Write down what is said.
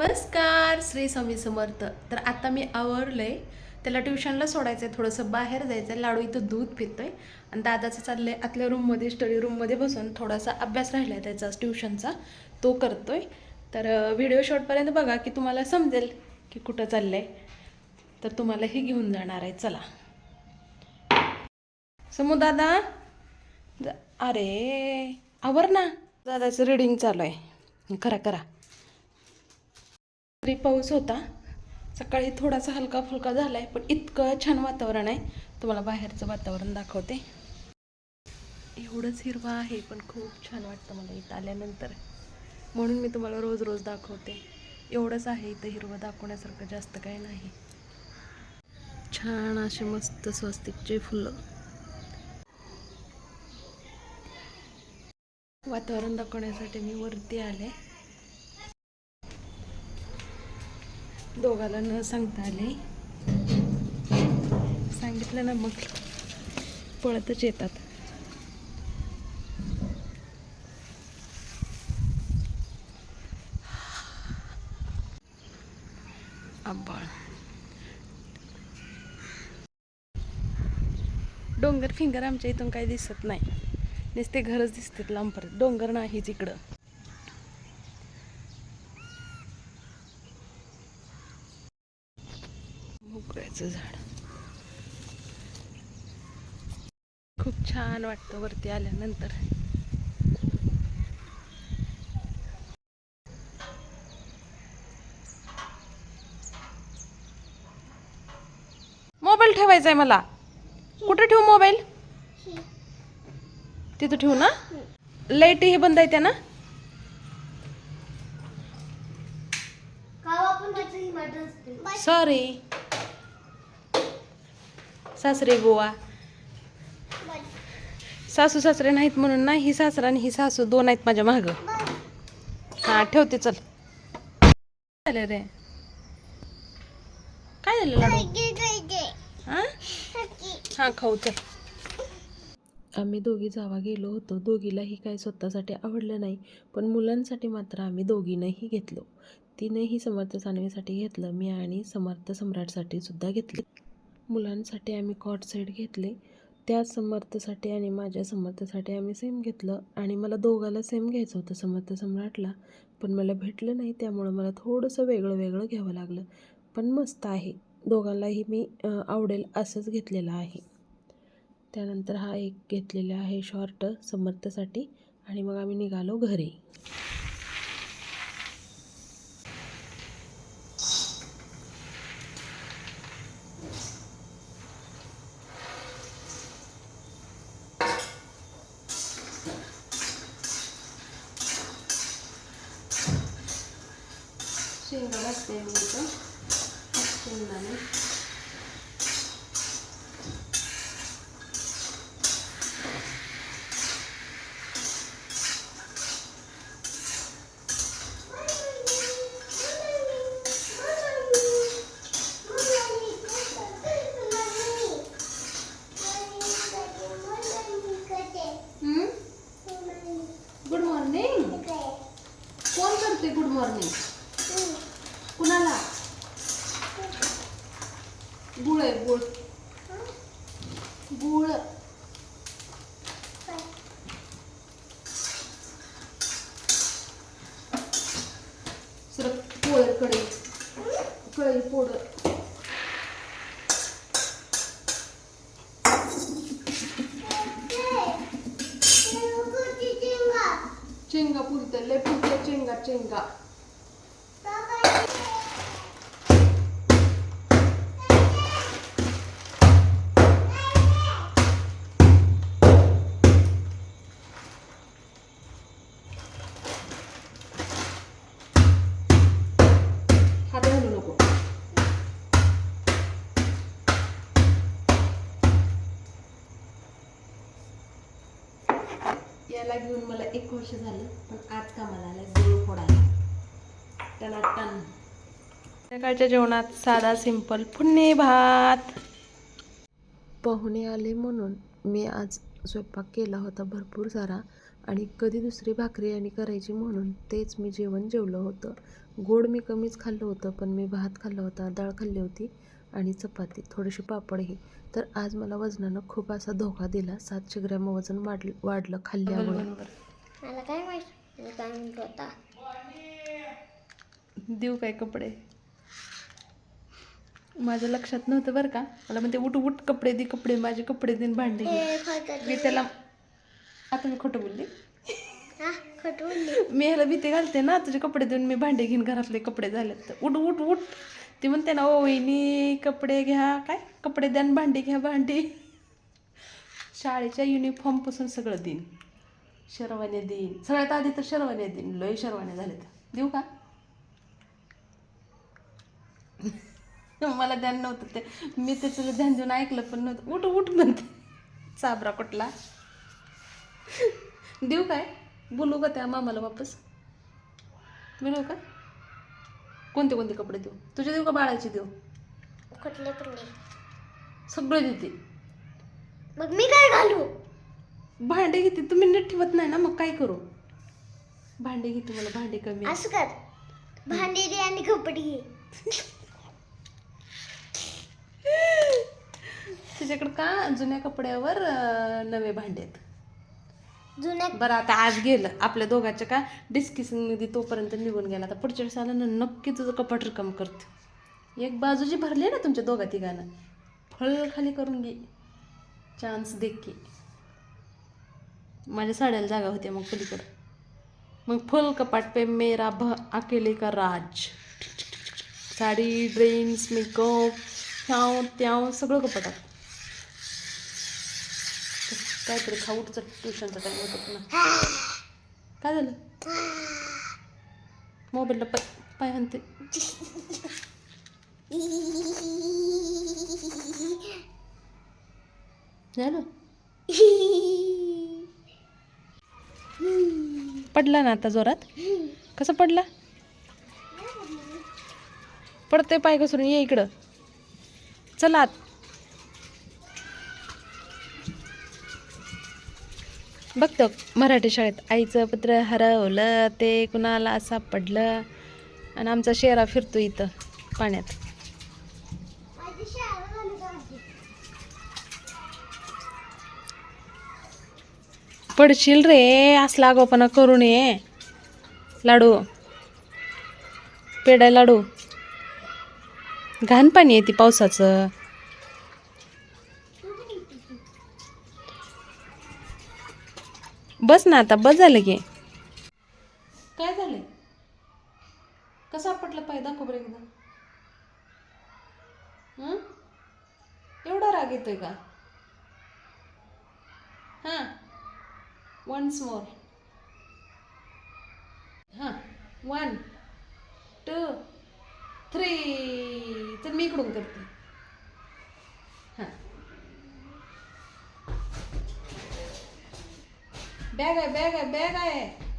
नमस्कार श्री स्वामी समर्थ. तर आता मी आवरलंय. त्याला ट्युशनला सोडायचं आहे थोडंसं बाहेर जायचं आहे लाडू इथं दूध पितोय. आणि दादाचं चाललंय आतल्या रूममध्ये स्टडी रूममध्ये बसून थोडासा अभ्यास राहिला आहे त्याचा ट्युशनचा. तो करतोय. तर व्हिडिओ शॉर्टपर्यंत बघा की तुम्हाला समजेल की कुठं चाललंय. तर तुम्हालाही घेऊन जाणार आहे. चला. समू दादा. अरे आवर ना. दादाचं रीडिंग चालू आहे. करा करा. रात्री पाऊस होता. सकाळी थोडासा हलका फुलका झाला आहे पण इतकं छान वातावरण आहे. तुम्हाला बाहेरचं वातावरण दाखवते. एवढंच हिरवा आहे पण खूप छान वाटतं मला इथं आल्यानंतर. म्हणून मी तुम्हाला रोज रोज दाखवते. एवढंच आहे इथं हिरवं दाखवण्यासारखं जास्त काही नाही. छान असे मस्त स्वस्तिकचे फुलं. वातावरण दाखवण्यासाठी मी वरती आले. दोघाला न सांगता आले. सांगितलं ना मग पळतच येतात. आंबाळ. डोंगर फिंगर आमच्या इथून काही दिसत नाही. नुसते घरच दिसतात लांबपर्यंत डोंगर नाहीच इकडं. मोगऱ्याचं झाड. खूप छान वाटतं वरती आल्यानंतर. मोबाईल ठेवायचा आहे मला. कुठे ठेवू मोबाईल? तिथं ठेवू ना? लाइट हे बंद आहे ना सॉरी सासरे गोवा सासू सासरे नाहीत म्हणून ना ही सासरा आणि ही सासू दोन आहेत माझ्या माग. हा ठेवते चल. काय झालं रे? काय झालं लाडू? हा? खाऊ चल. आम्ही दोघी जावा गेलो होतो. दोघीलाही काय स्वतःसाठी आवडलं नाही पण मुलांसाठी मात्र आम्ही दोघीनंही घेतलो. तिनेही समर्थ सानवीसाठी घेतलं. मी आणि समर्थ सम्राटसाठी सुद्धा घेतली. मुलांसाठी आम्ही कॉट सेट घेतले. त्या समर्थसाठी आणि माझ्या समर्थसाठी आम्ही सेम घेतलं. आणि मला दोघाला सेम घ्यायचं होतं. समर्थ सम्राटला. पण मला भेटलं नाही. त्यामुळं मला थोडंसं वेगळं वेगळं घ्यावं लागलं. पण मस्त आहे. दोघांनाही मी आवडेल असंच घेतलेलं आहे. त्यानंतर हा एक घेतलेला आहे शॉर्ट समर्थसाठी. आणि मग आम्ही निघालो घरी. शेंगा घातते मी इथं शेंगदाणे गुड मॉर्निंग कोण करते गुड मॉर्निंग कुणाला गुळ आहे गुळ गुळ सर पोळ कढई कढई पोळ नको याला घेऊन मला एक वर्ष झालं पण आज कामाला आलं गोळ फोडायला. त्याला टन. सकाळच्या जेवणात साधा सिंपल फुन्ने भात. पाहुणे आले म्हणून मी आज स्वयंपाक केला होता भरपूर सारा आणि कधी दुसरी भाकरी आणि करायची म्हणून तेच मी जेवण जेवलं होतं. गोड मी कमीच खाल्लं होतं पण मी भात खाल्ला होता डाळ खाल्ली होती आणि चपाती थोडीशी पापडही. तर आज मला वजनानं खूप असा धोका दिला. सातशे ग्रॅम वजन वाढलं वाढलं खाल्ल्यामुळे. मला काय माहिती? मी काय म्हणतो आता? देऊ काय कपडे? माझ्या लक्षात नव्हतं बरं का. मला म्हणते उठ उठ कपडे दे कपडे माझे कपडे दे आणि भांडे हे. मी त्याला आता मी खोटं बोलली? मी ह्याला भीती घालते ना तुझे कपडे देऊन मी भांडे घेईन घरातले कपडे झाले तर उठ उठ उठ. ती म्हणते ना ओईनी कपडे घ्या काय? कपडे द्या भांडे भांडी घ्या भांडी. शाळेच्या युनिफॉर्मपासून सगळं देईन शर्वाने देईन सगळ्यात आधी तर शर्वाने देईन लय शर्वाने झाले तर देऊ का? मला ध्यान नव्हतं ते. मी त्याचं ध्यान देऊन ऐकलं पण नव्हतं. उठ उठ म्हणते. चाबरा कुठला? देऊ काय? बोलू का त्या मामाला वापस? बोलू का? कोणते कोणते कपडे देऊ? तुझे देऊ का बाळाचे देऊ? कुठले पडले सगळे देते. मग मी काय घालू? भांडे घेते. तुम्ही नीट ठेवत नाही ना मग काय करू? भांडे घेते मला भांडे कमी. असं कर. भांडी दे आणि कपडे घे. तुझ्याकडे का जुन्या कपड्यावर अं, नवे भांडे आहेत? जुन्या बरं आता आज गेलं. आपल्या दोघांच्या का डिस्कशनमध्ये तोपर्यंत निघून गेला. आता पुढच्या वेळेस आलं ना नक्की तुझं कपाट रक्कम करते. एक बाजूची भरली आहे ना तुमच्या दोघा तिघांना फळ खाली करून घे. चान्स दे की. माझ्या साड्याला जागा होत्या मग पलीकडं. मग फुल कपाट पे मेरा भ अकेले का राज. साडी ड्रेन्स मेकअप ह्याव त्याव सगळं कपाटात. काहीतरी खाऊटचं ट्युशनचा टाईम होता पुन्हा. काय झालं? मोबाईलला पाय पाय हाणते. झालं? पडला ना आता जोरात? कसा पडला? पडते पाय घसरून ये इकडं. चला बघतो मराठी शाळेत आईचं पत्र हरवलं ते कुणाला सापडलं? आणि आमचा शेरा फिरतो इथं पाण्यात. पडशील रे असला आगोपणा करू नये. लाडू. पेडा लाडू. घाण पाणी येते पावसाचं. बस ना आता बस झालं की. काय झालंय? कसा पटलं पाय? दाखव बरं एकदा. एवढा राग येतोय का? हां. वन्स मोर हां. वन टू थ्री तर मी इकडून करते. बॅग आहे बॅग आहे बॅग आहे